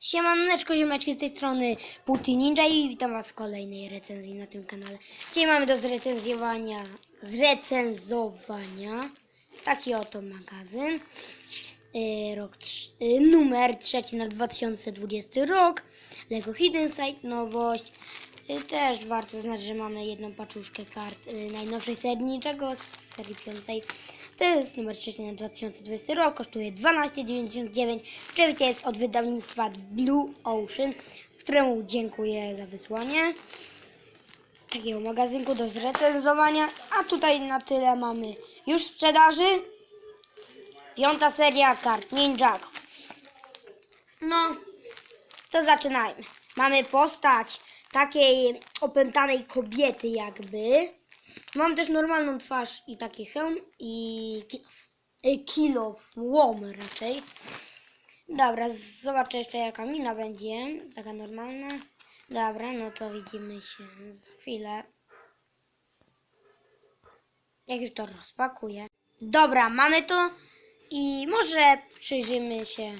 Siemaneczko, ziomeczki z tej strony Puty Ninja i witam was w kolejnej recenzji na tym kanale. Dzisiaj mamy do zrecenzjowania, zrecenzowania taki oto magazyn. Yy, rok, yy, numer trzeci na 2020 rok. Lego Hidden Site nowość. Yy, też warto znać, że mamy jedną paczuszkę kart yy, najnowszej serii niczego z serii piątej. To jest numer trzeci na 2020 rok, kosztuje 12,99. Oczywiście jest od wydawnictwa Blue Ocean, któremu dziękuję za wysłanie takiego magazynku do zrecenzowania. A tutaj na tyle mamy już sprzedaży. Piąta seria kart Ninjago. No, to zaczynajmy. Mamy postać takiej opętanej kobiety jakby. Mam też normalną twarz i taki hełm i. Y, Kilof, łom raczej. Dobra, zobaczę jeszcze jaka mina będzie. Taka normalna. Dobra, no to widzimy się za chwilę. Jak już to rozpakuję. Dobra, mamy to i może przyjrzymy się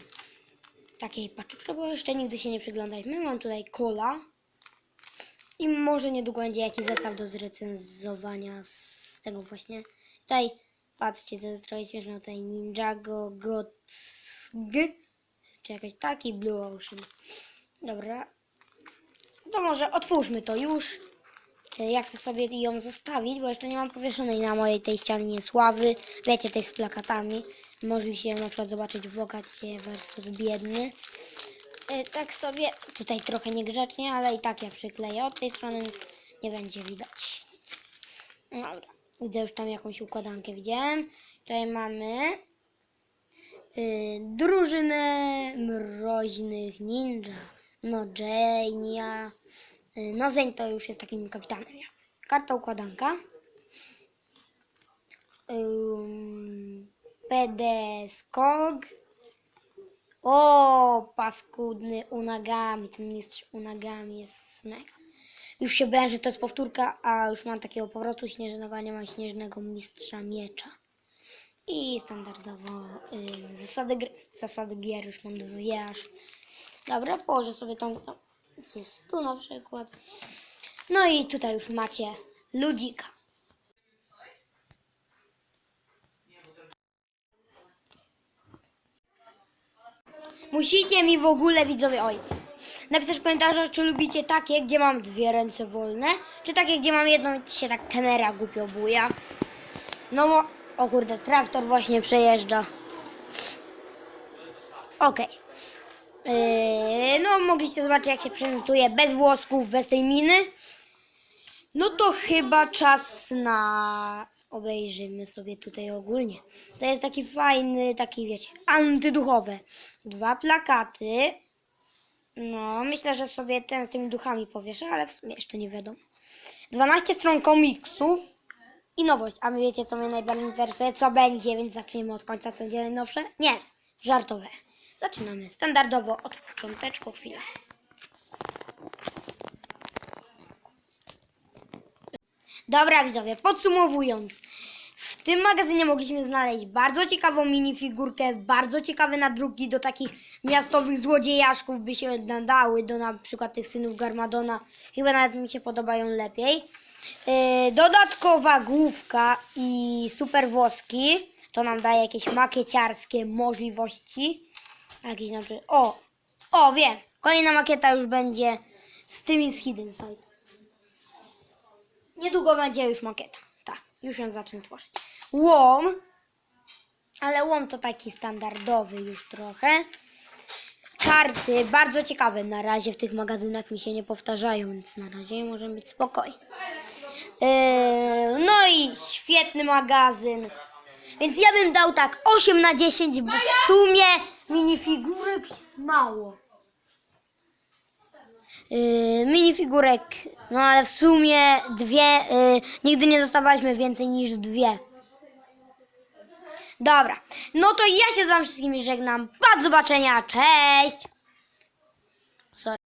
takiej paczuszce, bo jeszcze nigdy się nie przyglądaliśmy. Mam tutaj kola. I może niedługo będzie jakiś zestaw do zrecenzowania z tego właśnie. Tutaj, patrzcie, to jest trochę śmieszne. Tutaj Ninjago Gotsg. Czy jakiś taki Blue Ocean. Dobra. To może otwórzmy to już. E, Jak chcę sobie ją zostawić, bo jeszcze nie mam powieszonej na mojej tej ścianie sławy. Wiecie, tej z plakatami. Możecie na przykład zobaczyć w versus biedny. E, Tak sobie, tutaj trochę niegrzecznie, ale i tak ja przykleję od tej strony, więc nie będzie widać nic. Dobra, widzę już tam jakąś układankę widziałem. Tutaj mamy y, drużynę mroźnych ninja. No Jania. Y, no Zeń to już jest takim kapitanem. Karta układanka. Ym, PD Skog. O, paskudny Unagami. Ten mistrz Unagami jest mega. Już się bałem, to jest powtórka, a już mam takiego powrotu śnieżnego, a nie mam śnieżnego mistrza miecza. I standardowo y, zasady gry. Zasady gier już mam dwie. Dobra, położę sobie tą, tą gdzieś tu na przykład. No i tutaj już macie ludzika. Musicie mi w ogóle widzowie, oj, napisać w komentarzach, czy lubicie takie, gdzie mam dwie ręce wolne, czy takie, gdzie mam jedną i się tak kamera głupio buja. No, mo- o kurde, traktor właśnie przejeżdża. Okej. Yy, no, mogliście zobaczyć, jak się prezentuje bez włosków, bez tej miny. No to chyba czas na. Obejrzymy sobie tutaj ogólnie. To jest taki fajny, taki wiecie, antyduchowe. Dwa plakaty. No, myślę, że sobie ten z tymi duchami powieszę, ale w sumie jeszcze nie wiadomo. 12 stron komiksu i nowość. A my wiecie, co mnie najbardziej interesuje? Co będzie, więc zaczniemy od końca, co będzie najnowsze? Nie, żartowe. Zaczynamy standardowo od począteczku, chwilę. Dobra widzowie, podsumowując. W tym magazynie mogliśmy znaleźć bardzo ciekawą minifigurkę, bardzo ciekawe nadruki do takich miastowych złodziejaszków by się nadały, do na przykład tych synów Garmadona. Chyba nawet mi się podobają lepiej. Yy, dodatkowa główka i super włoski. To nam daje jakieś makieciarskie możliwości. Jakieś. O! O, wiem! Kolejna makieta już będzie z tymi z Hidden Side. Niedługo będzie już makieta. Tak, już ją zacznę tworzyć. Łom. Ale łom to taki standardowy już trochę. Karty, bardzo ciekawe. Na razie w tych magazynach mi się nie powtarzają, więc na razie możemy być spokojni. Yy, no i świetny magazyn. Więc ja bym dał tak 8 na 10, bo w sumie minifigurek mało. Yy, minifigurek, no ale w sumie dwie, yy, nigdy nie dostawaliśmy więcej niż dwie. Dobra, no to ja się z wami wszystkimi żegnam. Do zobaczenia, cześć!